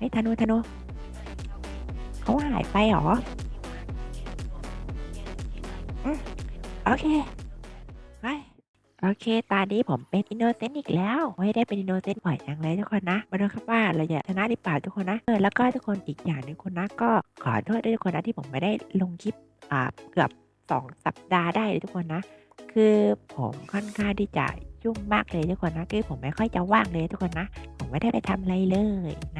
ฮ้ยธนูธนูเขาหายไปหรอโอเคไปโอเคตอนนี้ผมเป็นอินโนเซนต์อีกแล้วไม่ได้เป็นอินโนเซนต์บ่อยจังเลยทุกคนนะ มาดูครับว่าเราจะชนะหรือเปล่าทุกคนนะเออแล้วก็ทุกคนอีกอย่างหนึงคนนะ ก็ขอโทษด้วยทุกคนนะที่ผมไม่ได้ลงคลิปอ่าเกือบสองสัปดาห์ได้เลยทุกคนนะ คือผมค่อนข้างที่จะยุ่งมากเลยทุกคนนะ คือผมไม่ค่อยจะว่างเลยทุกคนนะ ผมไม่ได้ไปทำอะไรเลยนะ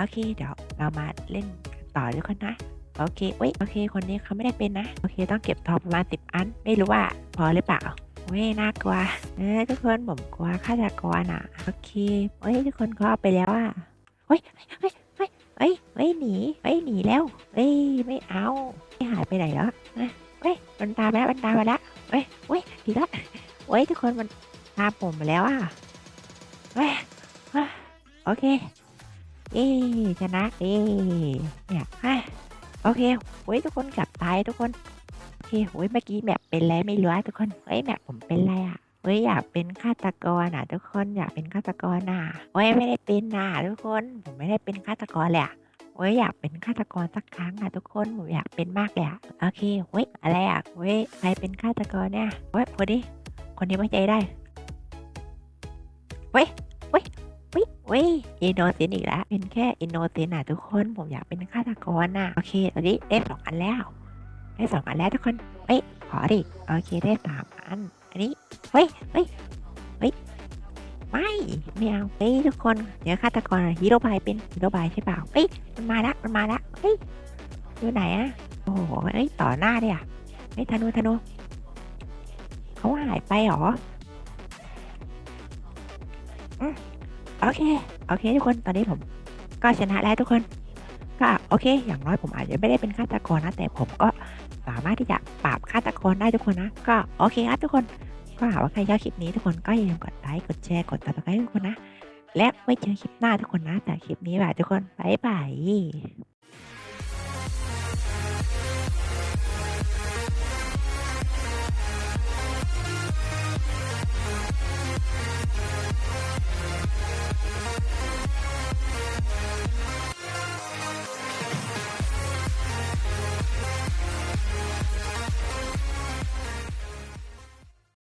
โอเค เดี๋ยวเรามาเล่นต่อทุกคนนะ โอเคเว้ย โอเค คนนี้เขาไม่ได้เป็นนะ โอเค ต้องเก็บทองประมาณสิบอัน ไม่รู้ว่าพอหรือเปล่าเว้ยน่ากลัว เออทุกคนผมกลัวฆาตกรอะ โอเคเฮ้ยทุกคนเขาเอาไปแล้วอะเฮ้ยเฮ้ยเฮ้ยเฮ้ยเฮ้ยหนีเฮ้ยหนีแล้วเฮ้ยไม่เอาไม่หายไปไหนแล้วนะเฮ้ยมันตามแล้วมันตามมาแล้วเฮ้ยเฮ้ยอีล้วเฮ้ยทุกคนมันตามผมมาแล้วอะเฮ้ยเฮ้ยโอเค เอ๊ชนะเอ๊เนี่ยฮะโอเคเฮ้ยทุกคนกลับตายทุกคนโอเคเฮ้ยเมื่อกี้แมปเป็นไรไม่รู้อะทุกคนเฮ้ยแมปผมเป็นไรอะเฮ้ยอยากเป็นฆาตกรอะ ทุกคนอยากเป็นฆาตกรน่ะเฮ้ยไม่ได้เป็นน่ะทุกคนผมไม่ได้เป็นฆาตกรเลยอะเฮ้ยอยากเป็นฆาตกรสักครั้งอะทุกคนผมอยากเป็นมากเลยอะโอเคเฮ้ยอะไรอะเฮ้ยใครเป็นฆาตกรเนี่ยเฮ้ยคนนี้คนนี้ไว้ใจได้เฮ้ย เฮ้ยวิวิอินโนเซนต์อีกแล้ว เป็นแค่อินโนเซนต์อะทุกคน ผมอยากเป็นฆาตกรน่ะ โอเคตอนนี้ได้สองอันแล้ว ได้สองอันแล้วทุกคน เฮ้ย ขอดิโอเคได้สามอัน อันนี้ เฮ้ย เฮ้ย เฮ้ย ไม่ ไม่เอา เฮ้ยทุกคน เดี๋ยวฆาตกรฮีโร่บายเป็นฮีโร่บายใช่เปล่า เฮ้ย มันมาละ มันมาละ เฮ้ย อยู่ไหนอะโอ้โห เฮ้ย ต่อหน้าเลยอะเฮ้ยธนูธนูเขาหายไปหรอ โอเค โอเคทุกคน ตอนนี้ผมก็ชนะแล้วทุกคน ก็โอเค อย่างน้อยผมอาจจะไม่ได้เป็นฆาตกรนะ แต่ผมก็สามารถที่จะปราบฆาตกรได้ทุกคนนะ ก็โอเคครับทุกคน ก็หากว่าใครชอบคลิปนี้ทุกคนก็อย่าลืมกดไลค์ กดแชร์ กดติดตามทุกคนนะ และไว้เจอคลิปหน้าทุกคนนะ แต่คลิปนี้แบบทุกคนบ๊ายบาย